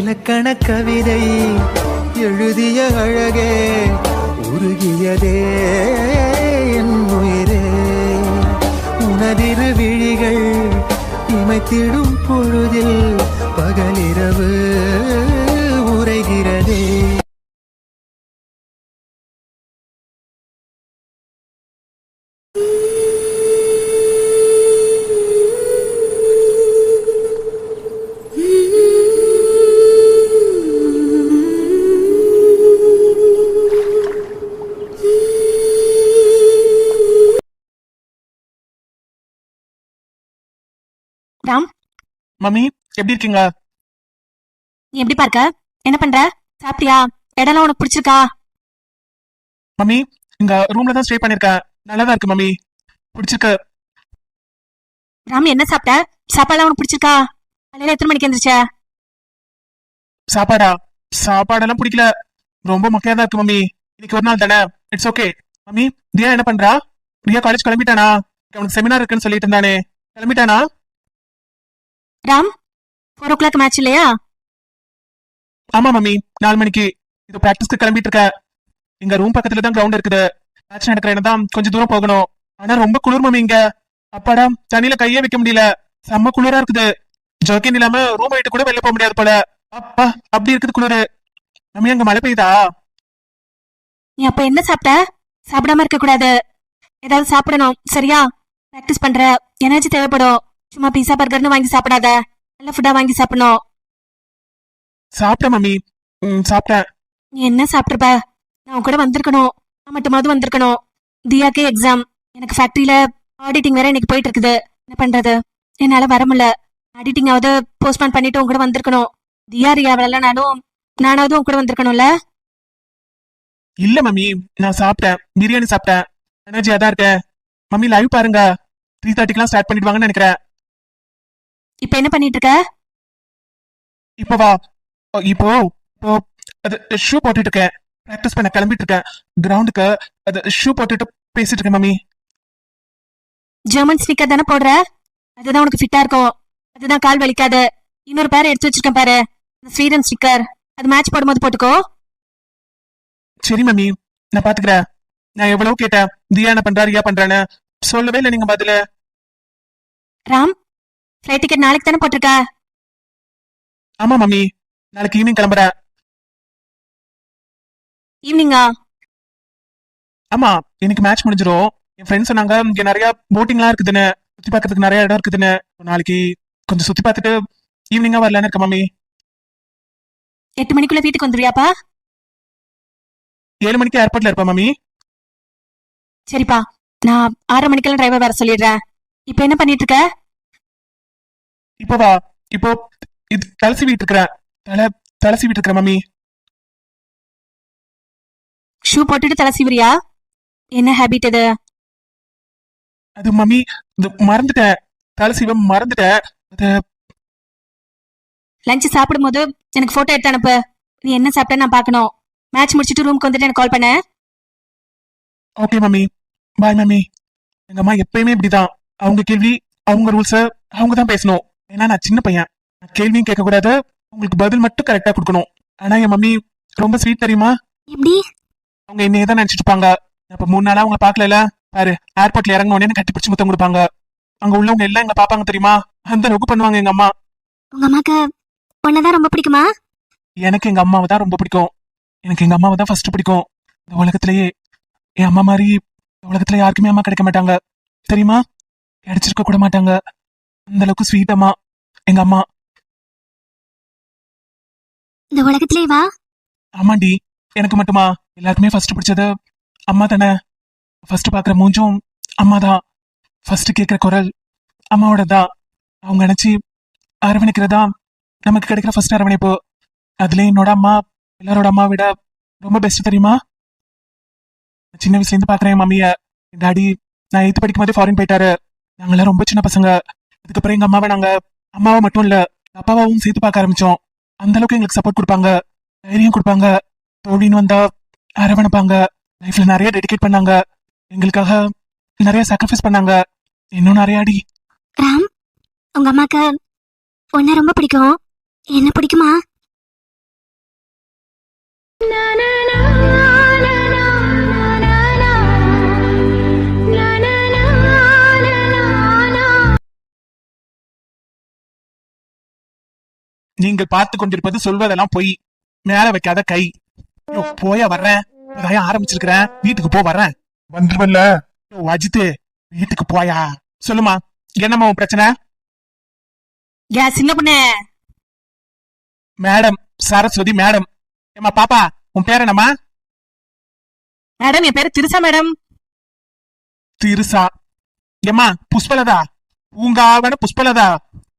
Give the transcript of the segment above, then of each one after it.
இலக்கண கவிதை எழுதிய அழகே உருகியதே என் உயிரே. உனதிரு விழிகள் இமைத்திடும் பொழுதில் பகலிரவு. ராம் மம்மி எப்படி இருக்கீங்க? நீ எப்படி பார்க்க? என்ன பண்ற? சாப்பிட்டியா? இடம்லாம் உனக்கு பிடிச்சிருக்கா? மம்மி இங்க ரூம்ல தான் ஸ்டே பண்ணிருக்கேன். நல்லா தான் இருக்கு மம்மி. பிடிச்சிருக்கு. ராம் என்ன சாப்பிட்ட? சாப்பாடுலாம் உனக்கு பிடிச்சிருக்கா? காலையில எத்தனை மணிக்கு எந்திரிச்ச? சாப்பாடா? சாப்பாடெல்லாம் பிடிக்கல. ரொம்ப மொக்கையா தான் இருக்கு மம்மி. இன்னைக்கு ஒரு நாள் தானே? இட்ஸ் ஓகே மம்மி தியா என்ன பண்றா? தியா காலேஜ் கிளம்பிட்டானா? அவனுக்கு செமினார் இருக்குன்னு சொல்லிட்டு இருந்தானே. கிளம்பிட்டானா? Ram four o'clock match இல்லையா? ஆமா மம்மி. நாலு மணிக்கு. இது பிராக்டிஸ்க்கு கிளம்பிட்டு இருக்க. எங்க ரூம் பக்கத்துல தான் கிரவுண்ட் இருக்குது. மேட்ச் நடக்கிற இடம் தான் கொஞ்சம் தூரம் போகணும். ஆனா ரொம்ப குளிர் மம்மி இங்க. அப்பாடா தண்ணியில கையே வைக்க முடியல. செம்ம குளிரா இருக்குது. ஜோக்கின் இல்லாம ரூம் விட்டு கூட வெளில போக முடியாது போல. அப்பா அப்படி இருக்குது குளிரு. மம்மி அங்க மழை பெய்யுதா? நீ அப்ப என்ன சாப்பிட்ட? சாப்பிடாம இருக்க கூடாது. ஏதாவது சாப்பிடணும். சரியா? பிராக்டிஸ் பண்ற. எனர்ஜி தேவைப்படும். சும்மா பீஸா பர்கர்னு வாங்கி சாப்பிடாத. நல்ல ஃபுட்டா வாங்கி சாப்பிடணும். சாப்பிட்டேன் மம்மி. ம், சாப்பிட்டேன். நீ என்ன சாப்பிட்டிருப்ப? நான் உன் கூட வந்திருக்கணும். நான் மட்டுமாவது வந்திருக்கணும். தியாக்கே எக்ஸாம் எனக்கு ஃபேக்டரியில ஆடிட்டிங் வேற இன்னைக்கு போயிட்டு இருக்குது. என்ன பண்றது? என்னால வர முடியல. ஆடிட்டிங்காவது போஸ்ட்பான் பண்ணிட்டு உன் கூட வந்திருக்கணும். தியா ரியா நானும் நானாவது உன் கூட வந்திருக்கணும்ல? இல்ல மம்மி. நான் சாப்பிட்டேன். பிரியாணி சாப்பிட்டேன். எனர்ஜியா தான் இருக்கேன். மம்மி லைவ் பாருங்க. த்ரீ தேர்ட்டிக்கெல்லாம் ஸ்டார்ட் பண்ணிடுவாங்கன்னு நினைக்கிறேன். இப்ப என்ன பண்ணிட்டு இருக்க இப்போ வா. இப்போ இப்போ அது ஷூ போட்டுட்டு இருக்கேன் ப்ராக்டிஸ் பண்ண கிளம்பிட்டு இருக்கேன் கிரவுண்டுக்கு அது ஷூ போட்டுட்டு பேசிட்டு இருக்கேன் மம்மி. ஜெர்மன் ஸ்னிக்கர் தானே போடுற? அதுதான் உனக்கு ஃபிட்டா இருக்கும். அதுதான் கால் வலிக்காது. இன்னொரு பேர் எடுத்து வச்சிருக்கேன் பாரு. ஸ்வீடன் ஸ்டிக்கர் அது மேட்ச் போடும்போது போட்டுக்கோ. சரி மம்மி. நான் பாத்துக்கிறேன். நான் எவ்வளவு கேட்டேன். தியா என்ன பண்றா? ரியா பண்றான்னு. சொல்லவே இல்லை நீங்க பதில. ராம் ஃப்ளைட் டிக்கெட் நாளைக்கு தானே போட்டிருக்க? ஆமா மம்மி. நாளைக்கு ஈவினிங் கிளம்புறேன் ஈவினிங்கா ஆமா இன்னைக்கு மேட்ச் முடிஞ்சிரும். என் ஃப்ரெண்ட்ஸ் சொன்னாங்க இங்க நிறைய போட்டிங்லாம் இருக்குதுன்னு. சுத்தி பார்க்கறதுக்கு நிறைய இடம் இருக்குதுன்னு. நாளைக்கு கொஞ்சம் சுத்தி பார்த்துட்டு ஈவினிங்கா வரலான்னு இருக்க மம்மி. எட்டு மணிக்குள்ள வீட்டுக்கு வந்துருவியாப்பா? ஏழு மணிக்கு ஏர்போர்ட்ல இருப்பேன் மம்மி. சரிப்பா. நான் ஆறரை மணிக்கெல்லாம் டிரைவர் வர சொல்லிடுறேன். இப்போ என்ன பண்ணிட்டு இருக்க? இப்போ வா. இப்போ இது தலை சீவிட்டு இருக்கிறேன் தலை தலை சீவிட்டு இருக்கிறேன் மம்மி. ஷூ போட்டுட்டு தலை சீவுறியா என்ன ஹேபிட் இது? அது மம்மி இது மறந்துட்டேன் தலை சீவ மறந்துட்டேன் அது லஞ்ச் சாப்பிடும்போது எனக்கு போட்டோ எடுத்து அனுப்பு. நீ என்ன சாப்பிட்ட நான் பார்க்கணும். மேட்ச் முடிச்சிட்டு ரூமுக்கு வந்துட்டு எனக்கு கால் பண்ண. Okay mummy. Bye mummy. எங்க அம்மா எப்பயுமே இப்படிதான். அவங்க கேள்வி அவங்க ரூல்ஸ் அவங்க தான் பேசணும். ஏன்னா நான் சின்ன பையன். நான் கேள்வியும் கேட்க கூடாது உங்களுக்கு பதில் மட்டும் கரெக்டா கொடுக்கணும். ஆனா என் மம்மி ரொம்ப ஸ்வீட் தெரியுமா? எப்படி? அவங்க என்னையே தான் நினைச்சிட்டு இருப்பாங்க. இப்ப மூணு நாளா அவங்கள பாக்கல பாரு ஏர்போர்ட்ல இறங்க உடனே கட்டி பிடிச்சு முத்தம் கொடுப்பாங்க. அங்க உள்ளவங்க எல்லாம் எங்களை பாப்பாங்க தெரியுமா? அந்த அளவுக்கு பண்ணுவாங்க எங்க அம்மா. உங்க அம்மாக்கு உன்னதான் ரொம்ப பிடிக்குமா? எனக்கு எங்க அம்மாவை தான் ரொம்ப பிடிக்கும். எனக்கு எங்க அம்மாவை தான் ஃபர்ஸ்ட் பிடிக்கும். இந்த உலகத்திலேயே என் அம்மா மாதிரி உலகத்துல யாருக்குமே அம்மா கிடைக்க மாட்டாங்க. தெரியுமா? கிடைச்சிருக்க கூட மாட்டாங்க. அந்த அளவுக்கு ஸ்வீட் அம்மா எங்க அம்மா. இந்த உலகத்திலே வா. ஆமாண்டி எனக்கு மட்டுமா? எல்லாருக்குமே ஃபர்ஸ்ட் பிடிச்சது அம்மா தானே? ஃபர்ஸ்ட் பாக்குற மூஞ்சும் அம்மா தான். ஃபர்ஸ்ட் கேட்கிற குரல் அம்மாவோட தான் அவங்க நினைச்சு அரவணைக்கிறதா? நமக்கு கிடைக்கிற ஃபர்ஸ்ட் அரவணைப்பு. அதுல என்னோட அம்மா எல்லாரோட அம்மா விட ரொம்ப பெஸ்ட் தெரியுமா? சின்ன வயசுல இருந்து பாக்குறேன் என் மம்மிய டாடி நான் எய்த்து படிக்கும் போதே ஃபாரின் போயிட்டாரு. நாங்களாம் ரொம்ப சின்ன பசங்க. அதுக்கப்புறம் எங்க அம்மாவை நாங்க அம்மாவை மட்டும் இல்ல அப்பாவாவும் சேர்த்து பார்க்க ஆரம்பிச்சோம். அந்த அளவுக்கு எங்களுக்கு சப்போர்ட் கொடுப்பாங்க. தைரியம் கொடுப்பாங்க. தோழின்னு வந்தா அரவணைப்பாங்க. லைஃப்ல நிறைய டெடிகேட் பண்ணாங்க. எங்களுக்காக நிறைய சாக்ரிஃபைஸ் பண்ணாங்க. இன்னும் நிறைய அடி. ராம் உங்க அம்மாக்கு உன்ன ரொம்ப பிடிக்கும். என்ன பிடிக்குமா? நீங்கள் பார்த்து கொண்டிருப்பது சொல்வதெல்லாம் பொய். மேல வைக்காத கை. போயா வர்றேன் இப்பதான் ஆரம்பிச்சிருக்கிறேன் வீட்டுக்கு போ வர்றேன் வந்துருவல்ல. அஜித்து வீட்டுக்கு போயா. சொல்லுமா என்னம்மா உன் பிரச்சனை? ஏன் சின்ன பொண்ணு. Madam Saraswati madam. ஏமா பாப்பா உன் பேர் என்னம்மா? மேடம் என் பேரு திருசா மேடம். திருசா. ஏம்மா புஷ்பலதா? பூங்காவன புஷ்பலதா.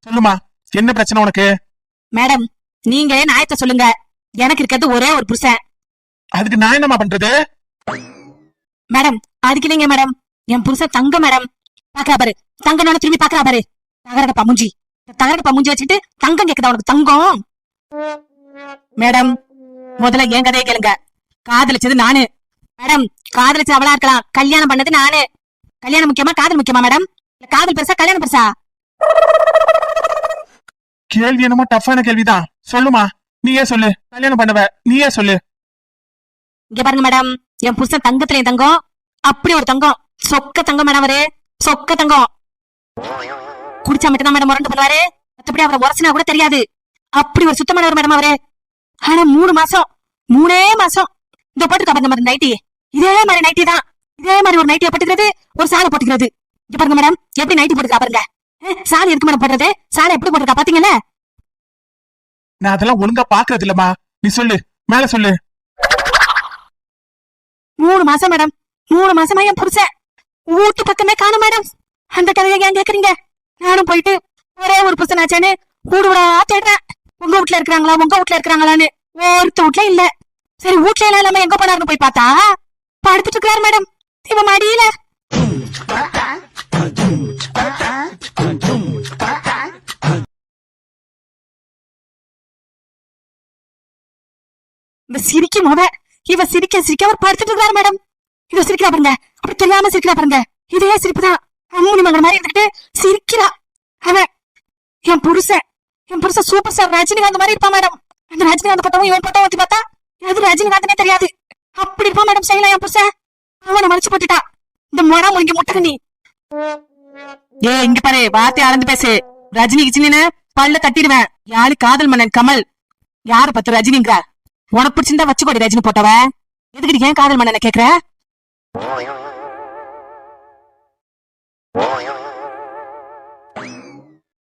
சொல்லுமா என்ன பிரச்சனை உனக்கு? மேடம் நீங்களே நாயத்தை சொல்லுங்க. எனக்கு இருக்கிறது ஒரே ஒரு புருஷன். அதுக்கு நான் என்னம்மா பண்றது? மேடம் அதுக்கு இல்லைங்க மேடம்? என் புருஷன் தங்க மேடம். பாக்கறா பாரு தங்கனோட திரும்பி பாக்கறா பாரு. தகரட பமுஞ்சி. தகரட பமுஞ்சி வச்சுட்டு தங்கம் கேக்குதா உனக்கு? தங்கம். மேடம் முதல்ல என் கதையை கேளுங்க. காதலிச்சது நானு. மேடம் காதலிச்சது அவளா இருக்கலாம். கல்யாணம் பண்ணது நானு. கல்யாணம் முக்கியமா காதல் முக்கியமா மேடம்? காதல் பெருசா கல்யாணம் பெருசா? கேள்வி என்னமோ டஃப்பான கேள்விதான். சொல்லுமா? நீயே சொல்லு. கல்யாணம் பண்ணுவ நீயே சொல்லு. இங்க பாருங்க மேடம் என் புருஷன் தங்கத்துல தங்கம். அப்படி ஒரு தங்கம். சொக்க தங்கம் மேடம் அவரு. சொக்க தங்கம். குடிச்சா மட்டும் தான் மேடம் முரண்டு பண்ணுவாரு. மத்தபடி அவரை உரசினா கூட தெரியாது. அப்படி ஒரு சுத்தமானவர் மேடம் அவரு. ஆனா மூணு மாசம். மூணே மாசம். இந்த போட்டுருக்கா பாருங்க மேடம் நைட்டி இதே மாதிரி நைட்டி தான். இதே மாதிரி ஒரு நைட்டியை போட்டுக்கிறது ஒரு சாலை போட்டுக்கிறது. இங்க பாருங்க மேடம் எப்படி நைட்டி போட்டுக்கா பாருங்க. சாலை இருக்கு மேடம் போடுறது? சாலை எப்படி போட்டுருக்கா? பாத்தீங்கல்ல? நான் அதெல்லாம் ஒழுங்கா பாக்குறது இல்லம்மா. நீ சொல்லு. மேல சொல்லு. மூணு மாசம் மேடம். மூணு மாசமா என் புருஷன். வீட்டு பக்கமே காணும் மேடம். அந்த கதையை ஏன் கேக்குறீங்க? நானும் போயிட்டு ஒரே ஒரு புருஷன் ஆச்சான்னு வீடு விடா தேடுறேன். உங்க வீட்ல இருக்கிறாங்களா? உங்க வீட்ல இருக்கிறாங்களான்னு ஒருத்த வீட்ல இல்ல. சரி வீட்ல எல்லாம் இல்லாம எங்க போனாருன்னு போய் பார்த்தா? படுத்துட்டு இருக்கிறாரு மேடம். இவ மடியில இவ சிரிக்கும் முத இவ சிரிக்க சிரிக்க அவர் படுத்துட்டு இருக்காரு மேடம். இவ சிரிக்கிறா பாருங்க. அப்படி தெரியாம சிரிக்கிறா பாருங்க. இதே சிரிப்பு தான் அம்மூனி மகன் மாதிரி இருந்துட்டு சிரிக்கிறா. அவன் என் புருஷன் என் புருஷன் சூப்பர் ஸ்டார் ரஜினிகாந்த் மாதிரி இருப்பான் மேடம். அந்த ரஜினிகாந்த் பட்டவும் இவன் பட்டம் ஊத்தி பார்த்தா எது ரஜினிகாந்தனே தெரியாது. அப்படி இருப்பான் மேடம் செய்யலாம் என் புருஷன் அவனை மறைச்சு போட்டுட்டா. இந்த மொடா முழுங்கி முட்டை நீ ஏ இங்க பாரு வார்த்தை அளந்து பேசு. ரஜினி கிச்சினு பல்ல தட்டிடுவேன். யாரு காதல் மன்னன் கமல்? யாரு பத்து ரஜினிங்கிற உனக்கு பிடிச்சிருந்தா வச்சுக்கோடி ரஜினி போட்டவ. எதுக்கு ஏன் காதல் மன்னனை கேக்குற?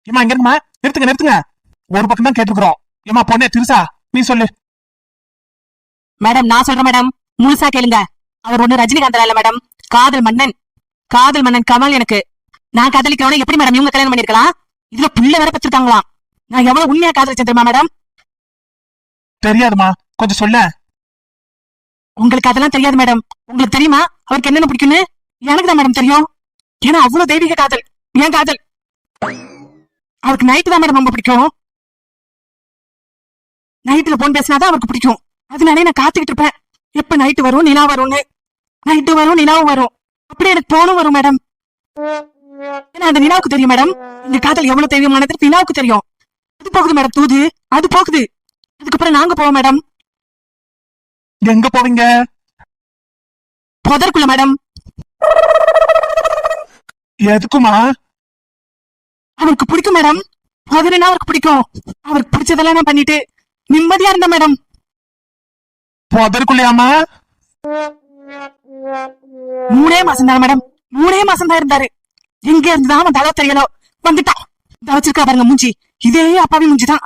ஏமா இங்க இருக்குமா நிறுத்துங்க நிறுத்துங்க. ஒரு பக்கம் தான் கேட்டுக்கிறோம் ஏமா பொண்ணே திருசா நீ சொல்லு. மேடம் நான் சொல்றேன் மேடம். முழுசா கேளுங்க. அவர் ஒண்ணு ரஜினிகாந்த் இல்ல மேடம். காதல் மன்னன். காதல் மன்னன் கமல் எனக்கு. நான் காதலிக்கிறவன எப்படி மேடம் இவங்க கல்யாணம் பண்ணிருக்கலாம்? இதுல புள்ள வேற பெற்றிருக்காங்களாம். நான் எவ்வளவு உண்மையா காதலிச்சேன் தெரியுமா மேடம்? தெரியாதுமா கொஞ்சம் சொல்ல. உங்களுக்கு அதெல்லாம் தெரியாது மேடம் உங்களுக்கு தெரியுமா? அவருக்கு என்னென்ன பிடிக்கும்னு? எனக்கு தான் மேடம் தெரியும். ஏன்னா அவ்வளவு தெய்வீக காதல். ஏன் காதல். அவருக்கு நைட்டு தான் மேடம் ரொம்ப பிடிக்கும். நைட்டுல போன் பேசினாதான் அவருக்கு பிடிக்கும். அதனாலே நான் காத்துக்கிட்டு இருப்பேன். எப்ப நைட்டு வரும் நிலா வரும்னு. நைட்டு வரும் நிலாவும் வரும். அப்படியே எனக்கு போனும் வரும் மேடம் ஏன்னா அந்த நிலாவுக்கு தெரியும் மேடம் இந்த காதல் எவ்வளவு தெய்வமானது நிலாவுக்கு தெரியும். அது போகுது மேடம் தூது. அது போகுது. அதுக்கப்புறம் நாங்க போவோம் மேடம் எங்க போவீங்க? புதற்குள்ள மேடம். எதுக்குமா? அவருக்கு பிடிக்கும் மேடம். பதினா அவருக்கு பிடிக்கும். அவருக்கு பிடிச்சதெல்லாம் நான் பண்ணிட்டு நிம்மதியா இருந்தேன் மேடம். புதற்குள்ளையாமா மூணே மாசம் தான் மேடம். மூணே மாசம் தான் இருந்தாரு. எங்க இருந்துதான் அவன் தலை தெரியலோ. வந்துட்டான் இந்த வச்சிருக்கா பாருங்க மூஞ்சி. இதே அப்பாவி மூஞ்சி தான்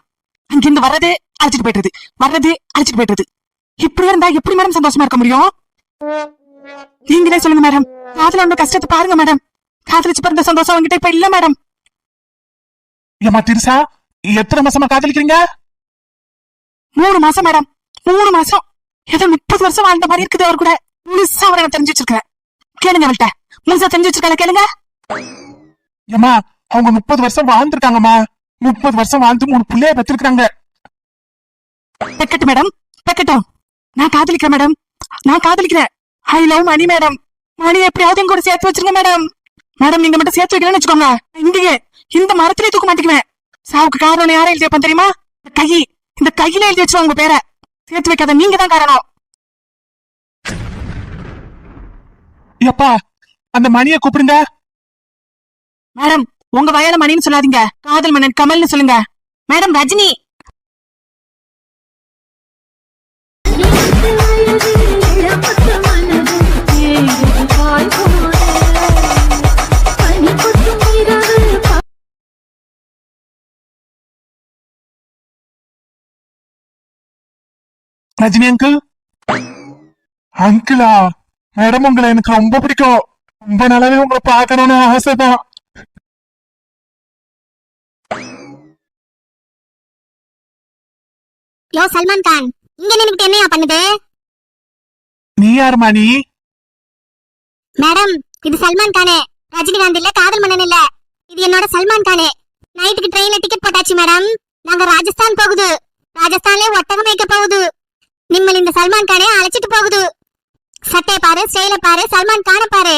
அங்கிருந்து வர்றது அழைச்சிட்டு போயிடுறது வர்றது அழைச்சிட்டு போயிடுறது இப்படி இருந்தா எப்படி மேடம் சந்தோஷமா இருக்க முடியும்? நீங்களே சொல்லுங்க மேடம் காதல ஒண்ணு கஷ்டத்தை பாருங்க மேடம் காதலிச்சு பிறந்த சந்தோஷம் அவங்ககிட்ட இப்ப இல்ல மேடம் ஏமா திருசா எத்தனை மாசமா காதலிக்கிறீங்க? மூணு மாசம் மேடம் மூணு மாசம். ஏதோ முப்பது வருஷம் வாழ்ந்த மாதிரி இருக்குது அவர் கூட. முழுசா அவரை தெரிஞ்சு வச்சிருக்கேன். கேளுங்க அவள்கிட்ட முழுசா தெரிஞ்சு வச்சிருக்கேன் கேளுங்க. ஏமா அவங்க முப்பது வருஷம் வாழ்ந்திருக்காங்கம்மா. முப்பது வருஷம் வாழ்ந்து மூணு பிள்ளைய பெற்றிருக்காங்க பெக்கட்டு மேடம் பெக்கட்டும். நான் காதலிக்கிறேன் மேடம் நான் காதலிக்கிறேன். ஐ லவ் மணி மேடம் மணி எப்படியாவது என் கூட சேர்த்து வச்சிருங்க மேடம் மேடம் நீங்க மட்டும் சேர்த்து வைக்கலன்னு வச்சுக்கோங்க. இங்கேயே இந்த மரத்திலே தூக்க மாட்டேங்குவேன். சாவுக்கு காரணம் யாரை எழுதி வைப்பேன் தெரியுமா? இந்த கை. இந்த கையில எழுதி வச்சிருவாங்க உங்க பேரை. சேர்த்து வைக்காத நீங்க தான் காரணம். எப்பா அந்த மணியை கூப்பிடுங்க. மேடம் உங்க வயல மணின்னு சொல்லாதீங்க. காதல் மன்னன் கமல்னு சொல்லுங்க. மேடம் ரஜினி. ரஜினி அங்கிள் அங்கிளா மேடம் உங்களை எனக்கு ரொம்ப பிடிக்கும். ரொம்ப நல்லாவே உங்களை பார்க்கணும்னு ஆசைதான். யோ சல்மான் கான். இங்க நின்னுக்கிட்டு என்னையா பண்ணுது? நீ யார் மணி மேடம் இது சல்மான் கானே. ரஜினிகாந்த் இல்ல காதல் மன்னன் இல்ல இது என்னோட சல்மான் கானே. நைட்டுக்கு ட்ரெயின்ல டிக்கெட் போட்டாச்சு மேடம். நாங்க ராஜஸ்தான் போகுது. ராஜஸ்தான்ல ஒட்டகம் மேய்க்க போகுது. நிம்மல் இந்த சல்மான் கானே அழைச்சிட்டு போகுது. சட்டை பாரு ஸ்டைல பாரு சல்மான் கான பாரு.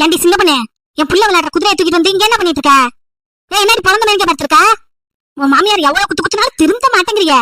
ஏண்டி சின்ன பண்ணு? என் புள்ள விளையாடுற குதிரையை தூக்கிட்டு வந்து இங்க என்ன பண்ணிட்டு இருக்க? ஏய் என்ன பிறந்த மேனிக்க படுத்திருக்க உன் மாமியார் எவ்வளவு குத்து குத்துனாலும் திருந்த மாட்டேங்கிறீங்க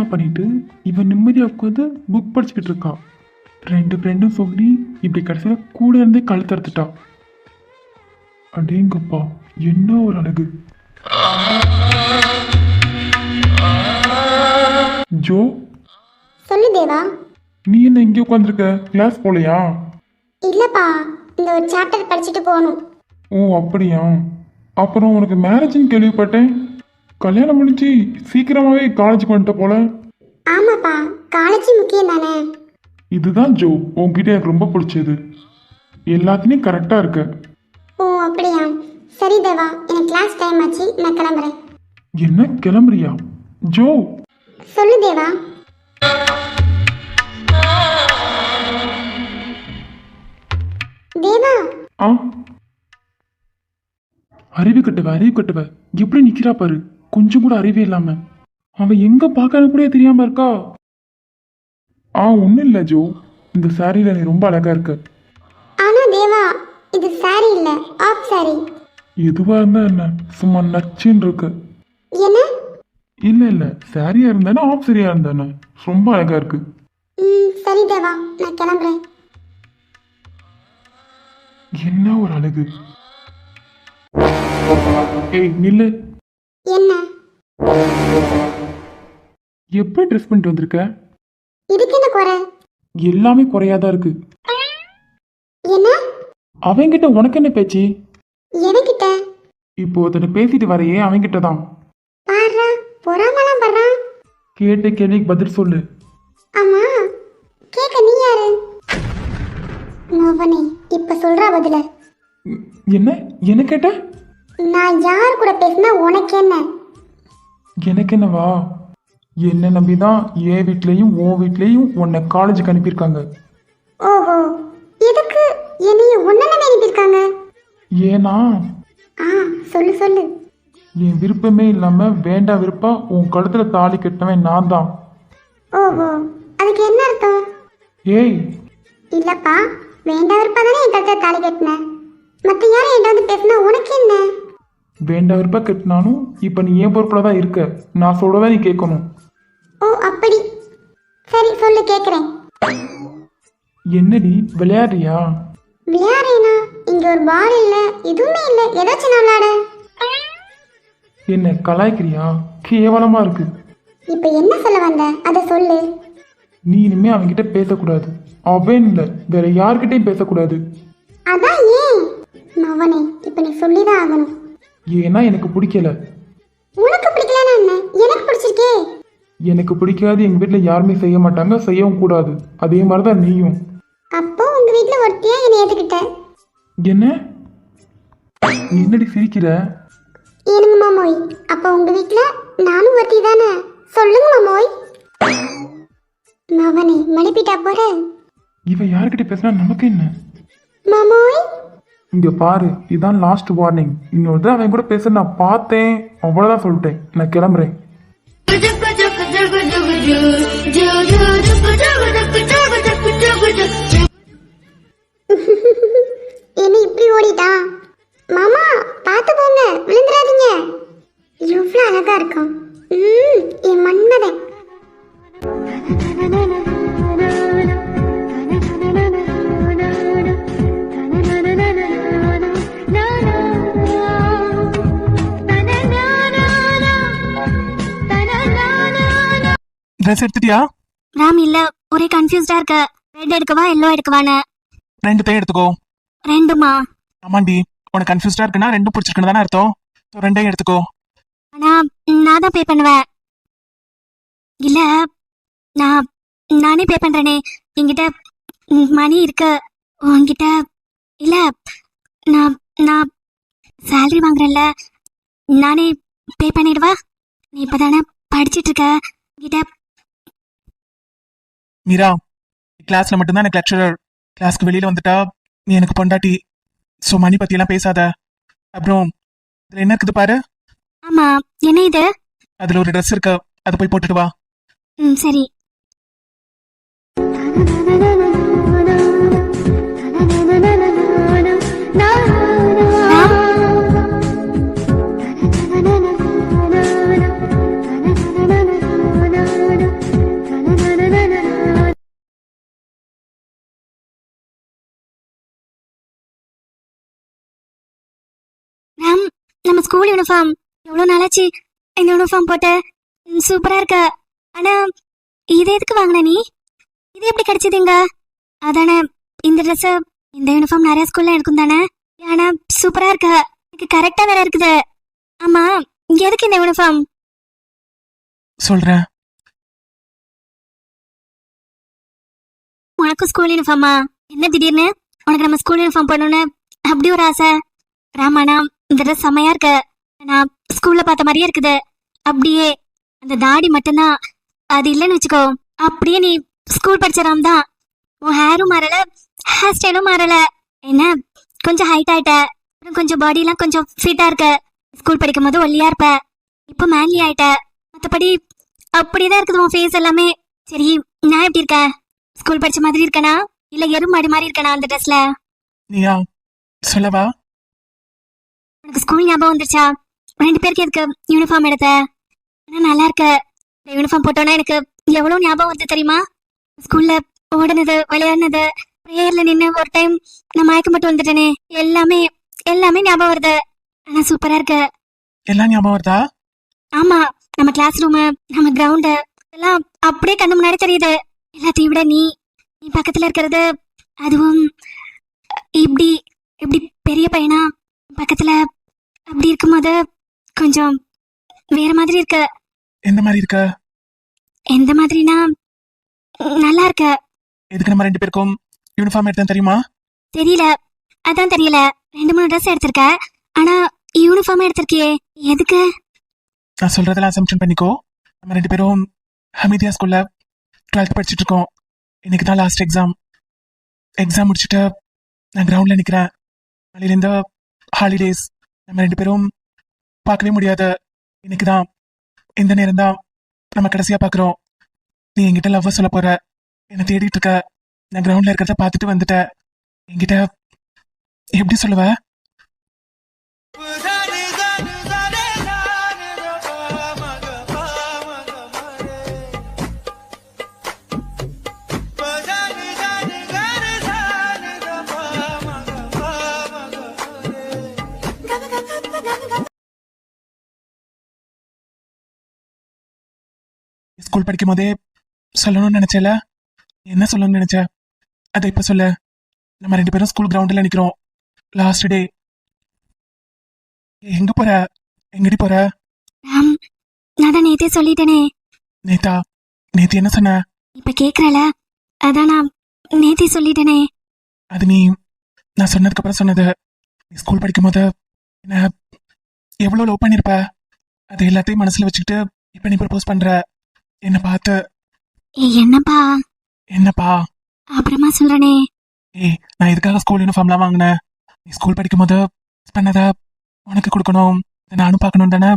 நிம்மதியெல்லாம் பண்ணிட்டு இவன் நிம்மதியா உட்காந்து புக் படிச்சுக்கிட்டு இருக்கா. ரெண்டு ஃப்ரெண்டும் சொல்லி இப்படி கடைசியில் கூட இருந்தே கழுத்தறுத்துட்டா அடேங்கப்பா என்ன ஒரு அழகு. ஜோ. சொல்லு தேவா. நீ என்ன இங்கே உட்காந்துருக்க கிளாஸ் போலையா? இல்லப்பா இந்த ஒரு சாப்டர் படிச்சுட்டு போகணும். ஓ அப்படியா? அப்புறம் உனக்கு மேரேஜ்னு கேள்விப்பட்டேன். கல்யாணம் முடிஞ்சு சீக்கிரமாவே காலேஜுக்கு வந்துட்ட போல. ஆமாப்பா காலேஜ் முக்கியம் தானே. இதுதான் ஜோ உன்கிட்ட எனக்கு ரொம்ப பிடிச்சது. எல்லாத்துலேயும் கரெக்டாக இருக்க. ஓ அப்படியா? சரி தேவா எனக்கு கிளாஸ் டைம் ஆச்சு நான் கிளம்புறேன். என்ன கிளம்புறியா? ஜோ. சொல்லு தேவா. தேவா. ஆ. அறிவு கட்டுவ அறிவு கட்டுவ. எப்படி நிக்கிறா பாரு. கொஞ்சம் கூட அறிவே இல்லாம. அவன் எங்க பார்க்கறது கூட தெரியாம இருக்கா? ஆ ஒன்றும் இல்லை ஜோ. இந்த சாரியில நீ ரொம்ப அழகா இருக்க. ஆனா தேவா இது சாரி இல்ல ஆஃப் சாரி எதுவா இருந்தா என்ன? சும்மா நச்சுன்னு இருக்க. என்ன? இல்ல இல்ல. சாரியா இருந்தானே ஆஃப் சரியா இருந்தானே? ரொம்ப அழகா இருக்கு. ம் சரி தேவா நான் கிளம்புறேன். என்ன ஒரு அழகு? ஏய் நில்லு. என்ன? எப்படி ட்ரெஸ் பண்ணிட்டு வந்திருக்க? இதுக்கு என்ன குறை? எல்லாமே குறையாதான் இருக்கு. என்ன? அவன்கிட்ட உனக்கு என்ன பேச்சு? என்கிட்ட இப்போ ஒருத்தனை பேசிட்டு வரையே அவன்கிட்ட தான். பாடுறா பொறாமலாம் படுறான் கேட்ட கேள்விக்கு பதில் சொல்லு. ஆமா கேட்க நீ யாரு? நோபனே இப்ப சொல்றா பதில. என்ன? என்ன கேட்ட? நான் யார் கூட பேசினா உனக்கு என்ன? எனக்கு என்னவா என்ன நம்பிதான் என் வீட்லயும் உன் வீட்லயும் உன்னை காலேஜுக்கு அனுப்பியிருக்காங்க. ஓஹோ எதுக்கு என்னைய ஒன்னல அனுப்பியிருக்காங்க? ஏன்னா? ஆ சொல்லு சொல்லு. என் விருப்பமே இல்லாம வேண்டா விருப்பா உன் கழுத்துல தாலி கட்டினவன் நான் தான். ஓஹோ அதுக்கு என்ன அர்த்தம்? ஏய்! இல்லப்பா வேண்டாம் விருப்பம் தானே என் கழுத்தை தாலி கட்டினேன். மத்த யாரும் என்கிட்ட வந்து பேசினா உனக்கு என்ன? வேண்டா விருப்பா கட்டினாலும் இப்ப நீ ஏன் பொறுப்புல தான் இருக்க? நான் சொல்றதா நீ கேட்கணும். ஓ அப்படி. சரி சொல்லு கேக்குறேன் என்னடி விளையாடுறியா? விளையாடுறேனா? இங்க ஒரு பால் இல்ல. எதுவுமே இல்ல. ஏதாச்சும் நான் விளையாட. என்ன கலாய்க்கிறியா? கேவலமா இருக்கு. இப்ப என்ன சொல்ல வந்த? அத சொல்லு. நீ இனிமே அவன்கிட்ட பேசக்கூடாது. அவன் இல்லை. வேற யார்கிட்டயும் பேசக்கூடாது. அதான் ஏன்? மவனே இப்ப நீ சொல்லிதான் ஆகணும். ஏன்னா எனக்கு பிடிக்கல? உனக்கு பிடிக்கலன்னா என்ன? எனக்கு பிடிச்சிருக்கே. எனக்கு பிடிக்காது எங்கள் வீட்டில் யாருமே செய்ய மாட்டாங்க செய்யவும் கூடாது. அதே மாதிரி தான் நீயும். அப்போ உங்க வீட்ல ஒருத்தியா என்னை ஏத்துக்கிட்ட? என்ன? என்னடி சிரிக்கிற? ஏனுங்க மாமோய் அப்போ உங்க வீட்ல நானும் ஒருத்தி தானே? சொல்லுங்க மாமோய். மவனே மழுப்பிட்டா போற இவ யாருக்கிட்ட பேசினா நமக்கு என்ன? மாமோய் இங்க பாரு இதுதான் லாஸ்ட் வார்னிங் இன்னொரு தான் அவன் கூட பேச நான் பார்த்தேன். அவ்வளோதான் சொல்லிட்டேன். நான் கிளம்புறேன். என்ன இப்படி ஓடிட்டா? மாமா பார்த்து போங்க. விழுந்துடாதீங்க. எவ்வளவு அழகா இருக்கும். ம், என் மன்மதன் ட்ரெஸ் எடுத்துட்டியா? ராம் இல்ல ஒரே கன்ஃபியூஸ்டா இருக்க. ரெட் எடுக்கவா எல்லோ எடுக்கவான்னு? ரெண்டுத்தையும் எடுத்துக்கோ. ரெண்டுமா? ஆமாண்டி உனக்கு கன்ஃபியூஸ்டா இருக்குன்னா ரெண்டும் பிடிச்சிருக்குன்னு தானே அர்த்தம். ரெண்டையும் எடுத்துக்கோ. ஆனா நான் தான் பே பண்ணுவேன். இல்ல நான் நானே பே பண்றேனே. என்கிட்ட மணி இருக்கு. உன்கிட்ட இல்ல நான் நான் salary வாங்குறேன்ல. நானே பே பண்ணிடுவா? நீ இப்பதானே படிச்சிட்டு இருக்க. என்கிட்ட மீரா கிளாஸ்ல மட்டும்தான் எனக்கு லெக்சரர் கிளாஸ்க்கு வெளியில வந்துட்டா நீ எனக்கு பொண்டாட்டி. ஸோ மணி பத்தியெல்லாம் பேசாத. அப்புறம் இதுல என்ன இருக்குது பாரு? ஆமா என்ன இது? அதுல ஒரு ட்ரெஸ் இருக்கு. அதை போய் போட்டுட்டு வா. ம் சரி. ஸ்கூல் யூனிஃபார்ம் எவ்வளோ நாளாச்சு? இந்த யூனிஃபார்ம் போட்டு. ம், சூப்பரா இருக்கு. ஆனா இது எதுக்கு வாங்கின நீ? இது எப்படி கிடைச்சதுங்க அதானே இந்த Dress இந்த யூனிஃபார்ம் நிறைய ஸ்கூல்ல இருக்கும் தானே? ஆனா சூப்பரா இருக்கு. எனக்கு கரெக்டா வேற இருக்குது. ஆமா இங்க எதுக்கு இந்த யூனிஃபார்ம் சொல்றேன். உனக்கு ஸ்கூல் யூனிஃபார்மா என்ன திடீர்னு? உனக்கு நம்ம ஸ்கூல் யூனிஃபார்ம் போடணும்னு? அப்படி ஒரு ஆசை. ராமாண்ணா இந்த ட்ரெஸ் செம்மையா இருக்கு. நான் ஸ்கூல்ல பார்த்த மாதிரியே இருக்குது. அப்படியே அந்த தாடி மட்டும்தான். அது இல்லைன்னு வச்சுக்கோ. அப்படியே நீ ஸ்கூல் படிச்ச தான். உன் ஹேரும் மாறல ஹேர் ஸ்டைலும் மாறல. என்ன? கொஞ்சம் ஹைட் ஆயிட்ட. அப்புறம் கொஞ்சம் பாடிலாம் கொஞ்சம் ஃபிட்டா இருக்க. ஸ்கூல் படிக்கும் போது ஒல்லியா இருப்ப. இப்போ மேன்லி ஆயிட்ட. மற்றபடி அப்படியேதான் இருக்குது உன் ஃபேஸ் எல்லாமே. சரி நான் எப்படி இருக்கேன் ஸ்கூல் படிச்ச மாதிரி இருக்கனா? இல்ல எருமாடி மாதிரி இருக்கனா அந்த ட்ரெஸ்ல நீயா? சொல்லவா? உனக்கு ஸ்கூல் ஞாபகம் வந்துருச்சா? ரெண்டு பேருக்கு எதுக்கு யூனிஃபார்ம் எடுத்த? ஆனா நல்லா இருக்கு. யூனிஃபார்ம் போட்டோன்னா எனக்கு எவ்வளவு ஞாபகம் வருது தெரியுமா? ஸ்கூல்ல ஓடுனது விளையாடுனது ப்ரேயர்ல நின்று ஒரு டைம் நான் மயக்கம் மட்டும் வந்துட்டேனே எல்லாமே எல்லாமே ஞாபகம் வருது. ஆனா சூப்பரா இருக்கு. எல்லாம் ஞாபகம் வருதா? ஆமா நம்ம கிளாஸ் ரூம் நம்ம கிரவுண்டு எல்லாம் அப்படியே கண்ணு முன்னாடி தெரியுது. எல்லாத்தையும் விட நீ நீ பக்கத்துல இருக்கிறது அதுவும் இப்படி இப்படி பெரிய பையனா? பக்கத்துல அப்படி இருக்கும்போது கொஞ்சம் வேற மாதிரி இருக்கு. எந்த மாதிரி இருக்க? எந்த மாதிரினா நல்லா இருக்கு. எதுக்கு நம்ம ரெண்டு பேருக்கும் யூனிஃபார்ம் எடுத்தேன் தெரியுமா? தெரியல. அதான் தெரியல. ரெண்டு மூணு ட்ரெஸ் எடுத்திருக்க. ஆனா யூனிஃபார்ம் எடுத்திருக்கியே. எதுக்கு? நான் சொல்றதெல்லாம் அசம்ஷன் பண்ணிக்கோ. நம்ம ரெண்டு பேரும் ஹமீதியா ஸ்கூல்ல டுவெல்த் படிச்சுட்டு இருக்கோம். இன்னைக்கு தான் லாஸ்ட் எக்ஸாம் எக்ஸாம் முடிச்சுட்டு நான் கிரவுண்ட்ல நிக்கிறேன். நாளையிலேருந்து ஹாலிடேஸ் நம்ம ரெண்டு பேரும் பார்க்கவே முடியாது இன்னைக்கு தான் இந்த நேரம் தான் நம்ம கடைசியாக பார்க்குறோம். நீ என்கிட்ட லவ்வை சொல்ல போகிற என்னை தேடிட்டு இருக்க. நான் கிரவுண்டில் இருக்கிறத பார்த்துட்டு வந்துட்டேன். என்கிட்ட எப்படி சொல்லுவ? ஸ்கூல் படிக்கும் போதே சொல்லணும்னு நினைச்சல? என்ன சொல்லணும்னு நினைச்ச? அதை இப்ப சொல்லு. நம்ம ரெண்டு பேரும் ஸ்கூல் கிரவுண்டில் நிக்கிறோம். லாஸ்ட் டே எங்க போற? எங்கடி ராம் நான் நேத்தே சொல்லிட்டேனே. நேத்தா? நேத்து என்ன சொன்ன? இப்ப கேக்குறல. அதான் நான் நேத்தே சொல்லிட்டேனே. அது நீ நான் சொன்னதுக்கு அப்புறம் சொன்னது. நீ ஸ்கூல் படிக்கும் போது என்ன எவ்வளவு லவ் பண்ணிருப்ப? அது எல்லாத்தையும் மனசுல வச்சுக்கிட்டு இப்ப நீ ப்ரப்போஸ் பண்ற. என்ன பார்த்து ஏய் என்னப்பா? என்னப்பா? அப்புறமா சொல்றனே. ஏய் நான் இதுக்காக ஸ்கூல் யூனிஃபார்ம்லாம் வாங்கினேன்? நீ ஸ்கூல் படிக்கும் போது பண்ணத உனக்கு கொடுக்கணும். நானும் பார்க்கணும் தானே?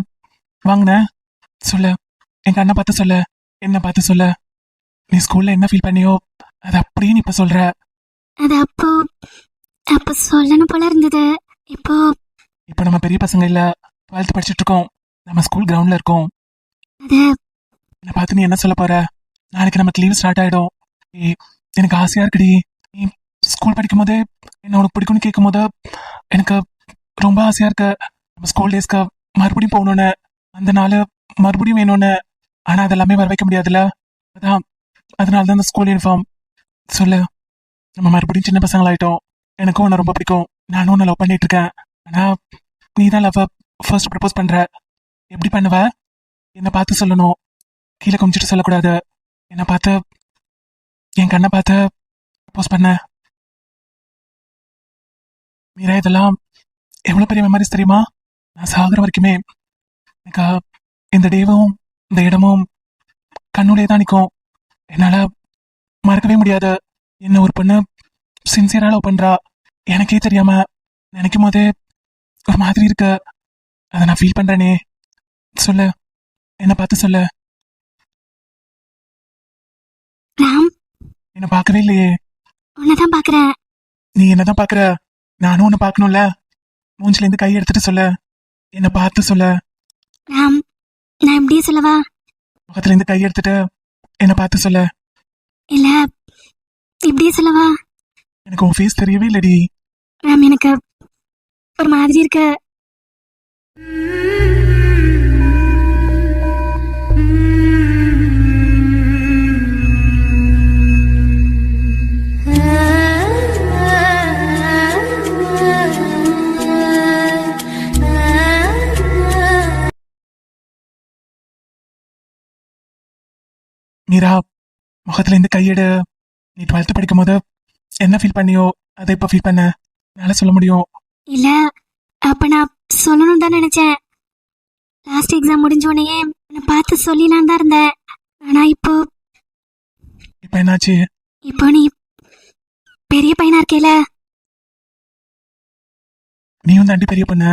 வாங்கினேன். சொல்லு. எங்க அண்ணன் பார்த்து சொல்லு. என்ன பார்த்து சொல்லு? நீ ஸ்கூல்ல என்ன ஃபீல் பண்ணியோ அது அப்படியே நீ இப்ப சொல்ற. அது அப்போ அப்ப சொல்லணும் போல இருந்தது. இப்போ இப்ப நம்ம பெரிய பசங்க இல்ல டுவெல்த் படிச்சுட்டு இருக்கோம். நம்ம ஸ்கூல் கிரவுண்ட்ல இருக்கோம். அது என்னை பார்த்து நீ என்ன சொல்ல போற? நாளைக்கு நமக்கு லீவ் ஸ்டார்ட் ஆயிடும். ஏய் எனக்கு ஆசையா இருக்குடி. நீ ஸ்கூல் படிக்கும் போதே என்ன உனக்கு பிடிக்கும்னு கேட்கும் போது எனக்கு ரொம்ப ஆசையா இருக்கு. நம்ம ஸ்கூல் டேஸ்க்கு மறுபடியும் போகணும்னு. அந்த நாள் மறுபடியும் வேணும்னு. ஆனால் அதெல்லாமே வர வைக்க முடியாதுல்ல? அதான் அதனால தான் இந்த ஸ்கூல் யூனிஃபார்ம் சொல்லு நம்ம மறுபடியும் சின்ன பசங்களாயிட்டோம். எனக்கும் உன்னை ரொம்ப பிடிக்கும். நானும் உன்னை லவ் பண்ணிட்டு இருக்கேன். ஆனால் நீ தான் லவ் ஃபர்ஸ்ட் ப்ரப்போஸ் பண்ணுற எப்படி பண்ணுவ? என்னை பார்த்து சொல்லணும். கீழே குமிச்சிட்டு சொல்லக்கூடாது. என்னை பார்த்து என் கண்ணை பார்த்து ப்ரப்போஸ் பண்ண. மீரா இதெல்லாம் எவ்வளோ பெரிய மெமரிஸ் தெரியுமா? நான் சாகுற வரைக்குமே எனக்கு இந்த டேவும் இந்த இடமும் கண்ணுடைய தான் நிற்கும் என்னால் மறக்கவே முடியாது. என்ன ஒரு பொண்ணு சின்சியராக லவ் பண்ணுறா எனக்கே தெரியாமல் நினைக்கும் போதே ஒரு மாதிரி இருக்கு. அதை நான் ஃபீல் பண்ணுறேனே சொல்லு. என்னை பார்த்து சொல்லு. ராம்? என்ன பார்க்கவே இல்லையே. உன்னதான் பாக்குறேன் நீ என்னதான் பாக்குற நானும் உன்னை பார்க்கணும்ல. மூஞ்சில இருந்து கை எடுத்துட்டு சொல்ல. என்ன பார்த்து சொல்ல. ராம் நான் இப்படியே சொல்லவா? முகத்துல இருந்து கை எடுத்துட்டு என்ன பார்த்து சொல்ல. இல்ல இப்படியே சொல்லவா? எனக்கு உன் ஃபேஸ் தெரியவே இல்லடி. ராம் எனக்கு ஒரு மாதிரி இருக்கு. மீரா முகத்துல இருந்து கையெடு. நீ டுவெல்த் படிக்கும் போது என்ன ஃபீல் பண்ணியோ அதை இப்ப ஃபீல் பண்ண. என்னால சொல்ல முடியும். இல்ல அப்ப நான் சொல்லணும் தான் நினைச்சேன். லாஸ்ட் எக்ஸாம் முடிஞ்ச உடனே உன்னை பார்த்து சொல்லிலாம் தான் இருந்தேன். ஆனா இப்போ இப்ப என்னாச்சு? இப்போ நீ பெரிய பையனா இருக்கேல? நீயும் தாண்டி பெரிய பொண்ணு.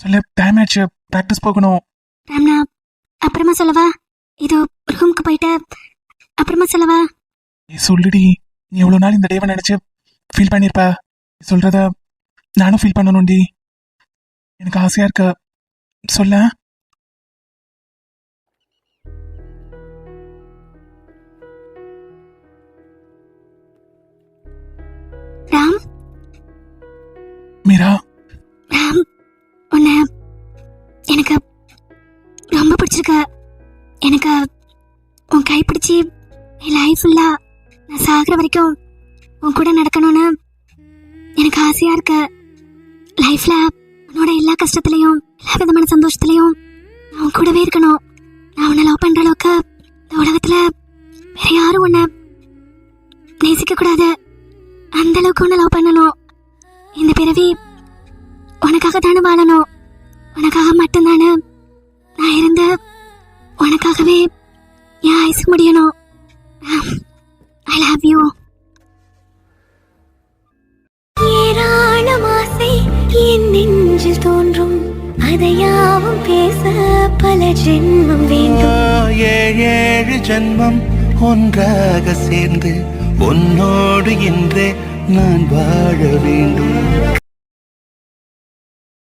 சொல்ல டைம் ஆச்சு. ப்ராக்டிஸ் போகணும். ராம் நான் அப்புறமா சொல்லவா? இதோ ரூமுக்கு போயிட்டு அப்புறமா சொல்லவா? ஏய் சொல்லுடி. நீ எவ்வளவு நாள் இந்த டேவை நினைச்சு ஃபீல் பண்ணிருப்ப. நீ சொல்றத நானும் ஃபீல் பண்ணணும்டி. எனக்கு ஆசையா இருக்க. சொல்ல. ராம்? மீரா? ராம் உன்னை எனக்கு ரொம்ப பிடிச்சிருக்கு. எனக்கு உன் கை பிடிச்சி என் லைஃப் ஃபுல்லாக நான் சாகிற வரைக்கும் உன் கூட நடக்கணும்னு எனக்கு ஆசையாக இருக்கு. லைஃப்பில் உன்னோட எல்லா கஷ்டத்துலையும் எல்லா விதமான சந்தோஷத்துலையும் நான் உன் கூடவே இருக்கணும். நான் உன்னை லவ் பண்ணுற அளவுக்கு இந்த உலகத்தில் வேற யாரும் உன்னை நேசிக்கக்கூடாது அந்த அளவுக்கு உன்னை லவ் பண்ணணும். இந்த பிறவி உனக்காக தானே வாழணும். உனக்காக மட்டும்தானே நான் இருந்து உனக்காகவே என் ஆயுசு முடியணும். ஐ லவ் யூ ஏராளம் ஆசை என் நெஞ்சில் தோன்றும். அதையாவும் பேச பல ஜென்மம் வேண்டும். ஏழு ஏழு ஜென்மம் ஒன்றாக சேர்ந்து உன்னோடு இன்றே நான் வாழ வேண்டும்.